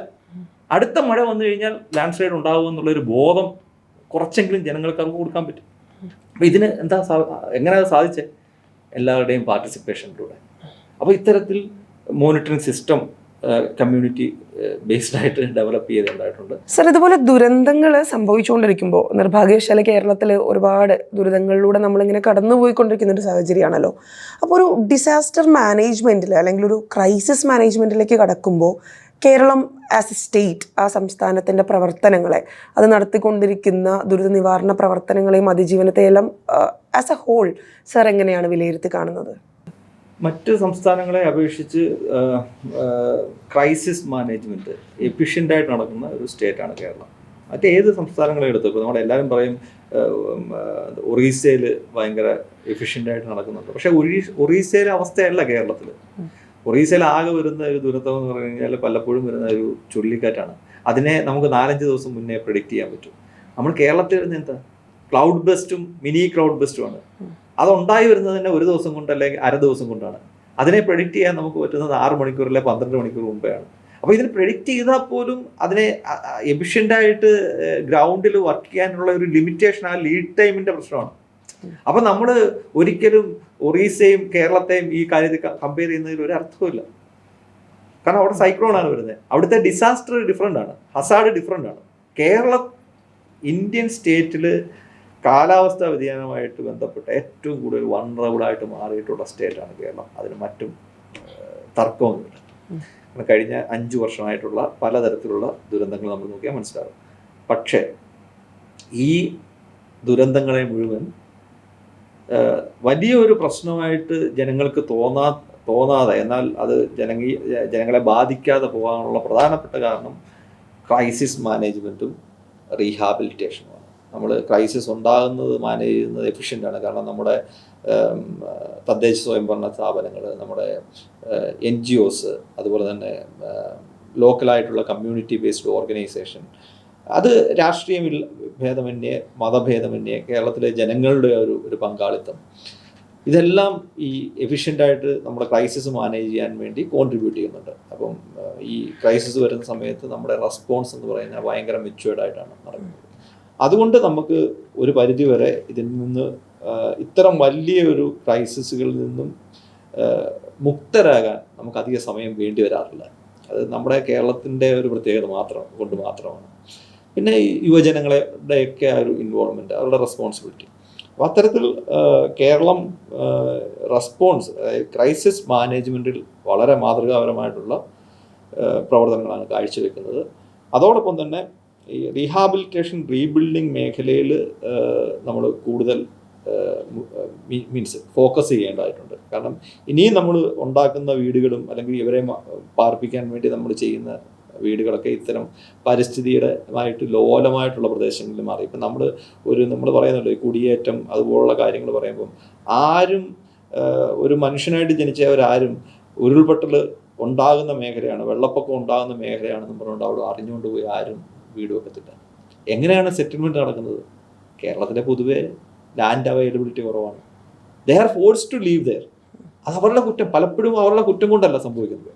അടുത്ത മഴ വന്നു കഴിഞ്ഞാൽ ലാൻഡ് സ്ലൈഡ് ഉണ്ടാകും എന്നുള്ളൊരു ബോധം കുറച്ചെങ്കിലും ജനങ്ങൾക്ക് അവർക്ക് കൊടുക്കാൻ പറ്റും. അപ്പം ഇതിന് എന്താ എങ്ങനെ അത് സാധിച്ചേ? എല്ലാവരുടെയും പാർട്ടിസിപ്പേഷനിലൂടെ അപ്പോൾ ഇത്തരത്തിൽ മോണിറ്ററിംഗ് സിസ്റ്റം കമ്മ്യൂണിറ്റി ബേസ്ഡ് ആയിട്ട് ഡെവലപ്പ് ചെയ്തിട്ടുണ്ടായിട്ടുണ്ട്. സർ ഇതുപോലെ ദുരന്തങ്ങൾ സംഭവിച്ചുകൊണ്ടിരിക്കുമ്പോൾ നിർഭാഗ്യവശാല കേരളത്തിൽ ഒരുപാട് ദുരിതങ്ങളിലൂടെ നമ്മളിങ്ങനെ കടന്നുപോയിക്കൊണ്ടിരിക്കുന്ന ഒരു സാഹചര്യമാണല്ലോ. അപ്പോൾ ഒരു ഡിസാസ്റ്റർ മാനേജ്മെന്റിൽ അല്ലെങ്കിൽ ഒരു ക്രൈസിസ് മാനേജ്മെന്റിലേക്ക് കടക്കുമ്പോൾ കേരളം ആസ് എ സ്റ്റേറ്റ് ആ സംസ്ഥാനത്തിന്റെ പ്രവർത്തനങ്ങളെ അത് നടത്തിക്കൊണ്ടിരിക്കുന്ന ദുരിത നിവാരണ പ്രവർത്തനങ്ങളെയും അതിജീവനത്തെയെല്ലാം ആസ് എ ഹോൾ സർ എങ്ങനെയാണ് വിലയിരുത്തി കാണുന്നത്? മറ്റ് സംസ്ഥാനങ്ങളെ അപേക്ഷിച്ച് ക്രൈസിസ് മാനേജ്മെന്റ് എഫിഷ്യന്റ് ആയിട്ട് നടക്കുന്ന ഒരു സ്റ്റേറ്റാണ് കേരളം. ഏത് സംസ്ഥാനങ്ങളെ എടുത്തു ഇപ്പോൾ നമ്മളെല്ലാവരും പറയും ഒറീസയിൽ ഭയങ്കര എഫിഷ്യന്റ് ആയിട്ട് നടക്കുന്നുണ്ട്. പക്ഷേ ഒറീസ് ഒറീസയിലെ അവസ്ഥയല്ല കേരളത്തിൽ ഒറീസയിൽ ആകെ വരുന്ന ഒരു ദുരന്തം എന്ന് പറഞ്ഞു കഴിഞ്ഞാൽ പലപ്പോഴും വരുന്ന ഒരു ചുഴലിക്കാറ്റാണ്. അതിനെ നമുക്ക് നാലഞ്ച് ദിവസം മുന്നേ പ്രിഡിക്റ്റ് ചെയ്യാൻ പറ്റും. നമ്മൾ കേരളത്തിൽ വരുന്ന എന്താ? ക്ലൗഡ് ബെസ്റ്റും മിനി ക്ലൗഡ് ബെസ്റ്റുമാണ് അതുണ്ടായി വരുന്നത് തന്നെ ഒരു ദിവസം കൊണ്ട് അല്ലെങ്കിൽ അര ദിവസം കൊണ്ടാണ്. അതിനെ പ്രെഡിക്റ്റ് ചെയ്യാൻ നമുക്ക് പറ്റുന്നത് ആറ് മണിക്കൂർ മണിക്കൂറിലെ പന്ത്രണ്ട് മണിക്കൂർ മുമ്പെയാണ് അപ്പോൾ ഇതിന് പ്രെഡിക്റ്റ് ചെയ്താൽ പോലും അതിനെ എഫിഷ്യന്റായിട്ട് ഗ്രൗണ്ടിൽ വർക്ക് ചെയ്യാനുള്ള ഒരു ലിമിറ്റേഷൻ ആ ലീഡ് ടൈമിന്റെ പ്രശ്നമാണ്. അപ്പം നമ്മൾ ഒരിക്കലും ഒറീസയും കേരളത്തെയും ഈ കാര്യത്തിൽ കമ്പയർ ചെയ്യുന്നതിൽ ഒരു അർത്ഥവുമില്ല കാരണം അവിടെ സൈക്ലോണാണ് വരുന്നത്. അവിടുത്തെ ഡിസാസ്റ്റർ ഡിഫറെന്റ് ആണ്. ഹസാഡ് ഡിഫറെന്റ് ആണ്. കേരള ഇന്ത്യൻ സ്റ്റേറ്റിൽ കാലാവസ്ഥാ വ്യതിയാനമായിട്ട് ബന്ധപ്പെട്ട ഏറ്റവും കൂടുതൽ വൺറബിളായിട്ട് മാറിയിട്ടുള്ള സ്റ്റേറ്റാണ് കേരളം. അതിന് മറ്റും തർക്കമൊന്നുമില്ല. കാരണം കഴിഞ്ഞ അഞ്ച് വർഷമായിട്ടുള്ള പലതരത്തിലുള്ള ദുരന്തങ്ങൾ നമ്മൾ നോക്കിയാൽ മനസ്സിലാകും. പക്ഷേ ഈ ദുരന്തങ്ങളെ മുഴുവൻ വലിയ വലിയൊരു പ്രശ്നമായിട്ട് ജനങ്ങൾക്ക് തോന്നാ തോന്നാതെ എന്നാൽ അത് ജനങ്ങീ ജനങ്ങളെ ബാധിക്കാതെ പോകാനുള്ള പ്രധാനപ്പെട്ട കാരണം ക്രൈസിസ് മാനേജ്മെന്റും റീഹാബിലിറ്റേഷനുമാണ് നമ്മൾ ക്രൈസിസ് ഉണ്ടാകുന്നത് മാനേജ് ചെയ്യുന്നത് എഫിഷ്യന്റ് ആണ്. കാരണം നമ്മുടെ തദ്ദേശ സ്വയംഭരണ സ്ഥാപനങ്ങൾ നമ്മുടെ എൻ ജി ഒസ് അതുപോലെ തന്നെ ലോക്കലായിട്ടുള്ള കമ്മ്യൂണിറ്റി ബേസ്ഡ് ഓർഗനൈസേഷൻ അത് രാഷ്ട്രീയ ഭേദമന്യേ മതഭേദമന്യേ കേരളത്തിലെ ജനങ്ങളുടെ ഒരു ഒരു പങ്കാളിത്തം. ഇതെല്ലാം ഈ എഫിഷ്യന്റായിട്ട് നമ്മുടെ ക്രൈസിസ് മാനേജ് ചെയ്യാൻ വേണ്ടി കോൺട്രിബ്യൂട്ട് ചെയ്യുന്നുണ്ട്. അപ്പം ഈ ക്രൈസിസ് വരുന്ന സമയത്ത് നമ്മുടെ റെസ്പോൺസ് എന്ന് പറയുന്നത് ഭയങ്കര മെച്ചുവേർഡായിട്ടാണ് നടക്കുന്നത്. അതുകൊണ്ട് നമുക്ക് ഒരു പരിധിവരെ ഇതിൽ നിന്ന് ഇത്തരം വലിയ ഒരു ക്രൈസിസുകളിൽ നിന്നും മുക്തരാകാൻ നമുക്ക് അധിക സമയം വേണ്ടി വരാറില്ല. അത് നമ്മുടെ കേരളത്തിന്റെ ഒരു പ്രത്യേകത മാത്രം കൊണ്ട് മാത്രമാണ്. പിന്നെ യുവജനങ്ങളുടെയൊക്കെ ആ ഒരു ഇൻവോൾവ്മെന്റ് അവരുടെ റെസ്പോൺസിബിലിറ്റി അപ്പോൾ അത്തരത്തിൽ കേരളം റെസ്പോൺസ് ക്രൈസിസ് മാനേജ്മെന്റിൽ വളരെ മാതൃകാപരമായിട്ടുള്ള പ്രവർത്തനങ്ങളാണ് കാഴ്ചവെക്കുന്നത്. അതോടൊപ്പം തന്നെ ഈ റീഹാബിലിറ്റേഷൻ റീബിൽഡിംഗ് മേഖലയിൽ നമ്മൾ കൂടുതൽ മീൻസ് ഫോക്കസ് ചെയ്യേണ്ടതായിട്ടുണ്ട്. കാരണം ഇനിയും നമ്മൾ ഉണ്ടാക്കുന്ന വീടുകളും അല്ലെങ്കിൽ ഇവരെ പാർപ്പിക്കാൻ വേണ്ടി നമ്മൾ ചെയ്യുന്ന വീടുകളൊക്കെ ഇത്തരം പരിസ്ഥിതിയുടെ ആയിട്ട് ലോലമായിട്ടുള്ള പ്രദേശങ്ങളിൽ മാറി. ഇപ്പം നമ്മൾ ഒരു നമ്മൾ പറയുന്നുണ്ട് ഈ കുടിയേറ്റം അതുപോലുള്ള കാര്യങ്ങൾ പറയുമ്പം ആരും ഒരു മനുഷ്യനായിട്ട് ജനിച്ചവരാരും ഉരുൾപൊട്ടൽ ഉണ്ടാകുന്ന മേഖലയാണ് വെള്ളപ്പൊക്കം ഉണ്ടാകുന്ന മേഖലയാണെന്ന് പറഞ്ഞുകൊണ്ട് അവിടെ അറിഞ്ഞുകൊണ്ട് പോയി ആരും വീട് തന്നെ എങ്ങനെയാണ് സെറ്റിൽമെന്റ് നടക്കുന്നത്? കേരളത്തിലെ പൊതുവേ ലാൻഡ് അവൈലബിലിറ്റി കുറവാണ്. They are forced to leave there അത് അവരുടെ കുറ്റം. പലപ്പോഴും അവരുടെ കുറ്റം കൊണ്ടല്ല സംഭവിക്കുന്നത്.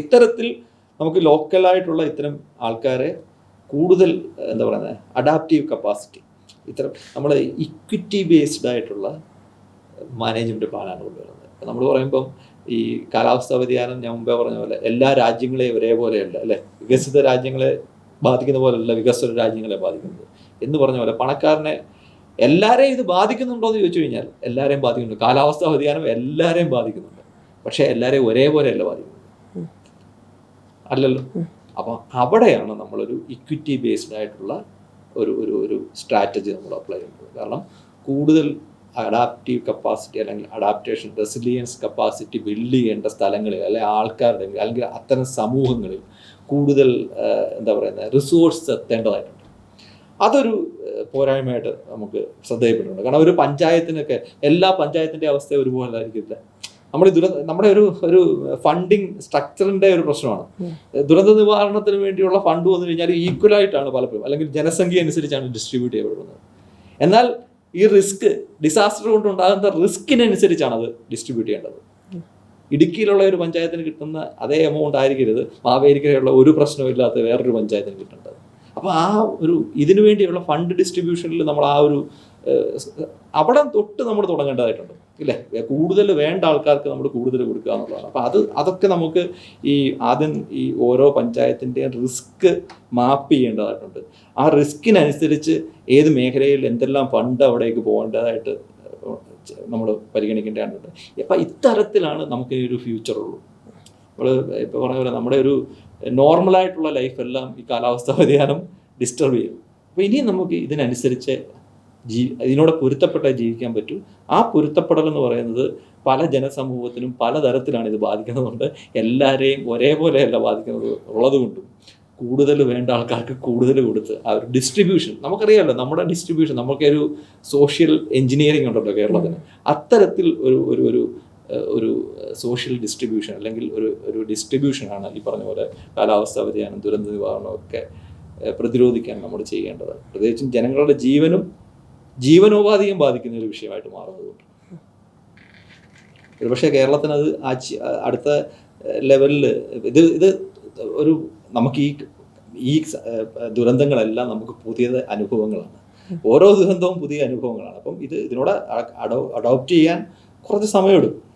ഇത്തരത്തിൽ നമുക്ക് ലോക്കലായിട്ടുള്ള ഇത്തരം ആൾക്കാരെ കൂടുതൽ എന്താ പറയുന്നത് അഡാപ്റ്റീവ് കപ്പാസിറ്റി ഇത്തരം നമ്മൾ ഇക്വിറ്റി ബേസ്ഡ് ആയിട്ടുള്ള മാനേജ്മെന്റ് പ്ലാനാണ് കൊണ്ടുവരുന്നത്. നമ്മൾ പറയുമ്പം ഈ കാലാവസ്ഥാ വ്യതിയാനം ഞാൻ മുമ്പേ പറഞ്ഞ പോലെ എല്ലാ രാജ്യങ്ങളെയും ഒരേപോലെയല്ല അല്ലേ? വികസിത രാജ്യങ്ങളെ ബാധിക്കുന്ന പോലെയല്ല വികസന രാജ്യങ്ങളെ ബാധിക്കുന്നത്. എന്ന് പറഞ്ഞ പോലെ പണക്കാരനെ എല്ലാവരെയും ഇത് ബാധിക്കുന്നുണ്ടോ എന്ന് ചോദിച്ചു കഴിഞ്ഞാൽ എല്ലാവരെയും ബാധിക്കുന്നുണ്ട്. കാലാവസ്ഥാ വ്യതിയാനം എല്ലാവരെയും ബാധിക്കുന്നുണ്ട്. പക്ഷേ എല്ലാവരെയും ഒരേപോലെയല്ല ബാധിക്കുന്നത്. അല്ലല്ലോ? അപ്പം അവിടെയാണ് നമ്മളൊരു ഇക്വിറ്റി ബേസ്ഡ് ആയിട്ടുള്ള ഒരു ഒരു ഒരു സ്ട്രാറ്റജി നമ്മൾ അപ്ലൈ ചെയ്യുന്നത്. കാരണം കൂടുതൽ അഡാപ്റ്റീവ് കപ്പാസിറ്റി അല്ലെങ്കിൽ അഡാപ്റ്റേഷൻ റെസിലിയൻസ് കപ്പാസിറ്റി ബിൽഡ് ചെയ്യേണ്ട സ്ഥലങ്ങളിൽ അല്ലെങ്കിൽ ആൾക്കാരുടെ അല്ലെങ്കിൽ അത്തരം സമൂഹങ്ങളിൽ കൂടുതൽ എന്താ പറയുന്നത് റിസോഴ്സ് എത്തേണ്ടതായിട്ടുണ്ട്. അതൊരു പോരായ്മയായിട്ട് നമുക്ക് ശ്രദ്ധയിൽപ്പെട്ടിട്ടുണ്ട് കാരണം ഒരു പഞ്ചായത്തിനൊക്കെ എല്ലാ പഞ്ചായത്തിന്റെ അവസ്ഥ ഒരുപോലെ ആയിരിക്കില്ല നമ്മൾ ദുര നമ്മുടെ ഒരു ഒരു ഫണ്ടിങ് സ്ട്രക്ചറിന്റെ ഒരു പ്രശ്നമാണ്. ദുരന്ത നിവാരണത്തിന് വേണ്ടിയുള്ള ഫണ്ട് വന്നു കഴിഞ്ഞാൽ ഈക്വലായിട്ടാണ് പലപ്പോഴും അല്ലെങ്കിൽ ജനസംഖ്യ അനുസരിച്ചാണ് ഡിസ്ട്രിബ്യൂട്ട് ചെയ്യപ്പെടുന്നത്. എന്നാൽ ഈ റിസ്ക് ഡിസാസ്റ്റർ കൊണ്ടുണ്ടാകുന്ന റിസ്കിനനുസരിച്ചാണ് അത് ഡിസ്ട്രിബ്യൂട്ട് ചെയ്യേണ്ടത്. ഇടുക്കിയിലുള്ള ഒരു പഞ്ചായത്തിന് കിട്ടുന്ന അതേ എമൗണ്ട് ആയിരിക്കരുത്. മാവേലിക്കരയുള്ള ഒരു പ്രശ്നമില്ലാത്ത വേറൊരു പഞ്ചായത്തിന് കിട്ടേണ്ടത്. അപ്പോൾ ആ ഒരു ഇതിനു വേണ്ടിയുള്ള ഫണ്ട് ഡിസ്ട്രിബ്യൂഷനിൽ നമ്മൾ ആ ഒരു അവിടെ തൊട്ട് നമ്മൾ തുടങ്ങേണ്ടതായിട്ടുണ്ട്. ഇല്ലേ? കൂടുതൽ വേണ്ട ആൾക്കാർക്ക് നമ്മൾ കൂടുതൽ കൊടുക്കുക എന്നുള്ളതാണ്. അപ്പോൾ അത് അതൊക്കെ നമുക്ക് ഈ ആദ്യം ഈ ഓരോ പഞ്ചായത്തിന്റെയും റിസ്ക് മാപ്പ് ചെയ്യേണ്ടതായിട്ടുണ്ട്. ആ റിസ്കിനനുസരിച്ച് ഏത് മേഖലയിൽ എന്തെല്ലാം ഫണ്ട് അവിടേക്ക് പോകേണ്ടതായിട്ട് നമ്മൾ പരിഗണിക്കേണ്ടതായിട്ടുണ്ട് അപ്പം ഇത്തരത്തിലാണ് നമുക്ക് ഈ ഒരു ഫ്യൂച്ചർ ഉള്ളൂ. നമ്മൾ ഇപ്പോൾ പറഞ്ഞ പോലെ നമ്മുടെ ഒരു നോർമലായിട്ടുള്ള ലൈഫെല്ലാം ഈ കാലാവസ്ഥാ വ്യതിയാനം ഡിസ്റ്റർബ് ചെയ്യും. അപ്പോൾ ഇനിയും നമുക്ക് ഇതിനനുസരിച്ച് ജീ ഇതിനോട് പൊരുത്തപ്പെട്ടാൽ ജീവിക്കാൻ പറ്റൂ. ആ പൊരുത്തപ്പെടൽ എന്ന് പറയുന്നത് പല ജനസമൂഹത്തിനും പലതരത്തിലാണ് ഇത് ബാധിക്കുന്നതുകൊണ്ട് എല്ലാവരെയും ഒരേപോലെയല്ല ബാധിക്കുന്നത് ഉള്ളതുകൊണ്ടും. കൂടുതൽ വേണ്ട ആൾക്കാർക്ക് കൂടുതൽ കൊടുത്ത് ആ ഒരു ഡിസ്ട്രിബ്യൂഷൻ നമുക്കറിയാമല്ലോ നമ്മുടെ ഡിസ്ട്രിബ്യൂഷൻ നമുക്കൊരു സോഷ്യൽ എഞ്ചിനീയറിംഗ് ഉണ്ടല്ലോ കേരളത്തിന്. അത്തരത്തിൽ ഒരു ഒരു ഒരു ഒരു സോഷ്യൽ ഡിസ്ട്രിബ്യൂഷൻ അല്ലെങ്കിൽ ഒരു ഒരു ഡിസ്ട്രിബ്യൂഷനാണ് ഈ പറഞ്ഞ പോലെ കാലാവസ്ഥാ വ്യതിയാനം ദുരന്ത നിവാരണമൊക്കെ പ്രതിരോധിക്കാൻ നമ്മൾ ചെയ്യേണ്ടത്. പ്രത്യേകിച്ചും ജനങ്ങളുടെ ജീവനും ജീവനോപാധിയും ബാധിക്കുന്ന ഒരു വിഷയമായിട്ട് മാറുന്നതുകൊണ്ട്. ഒരുപക്ഷെ കേരളത്തിന് അത് അടുത്ത ലെവലിൽ ഇത് ഇത് ഒരു നമുക്ക് ഈ ഈ ദുരന്തങ്ങളെല്ലാം നമുക്ക് പുതിയ അനുഭവങ്ങളാണ്. ഓരോ ദുരന്തവും പുതിയ അനുഭവങ്ങളാണ്. അപ്പം ഇത് ഇതിനോട് അഡോപ്റ്റ് ചെയ്യാൻ കുറച്ച് സമയമെടുക്കും.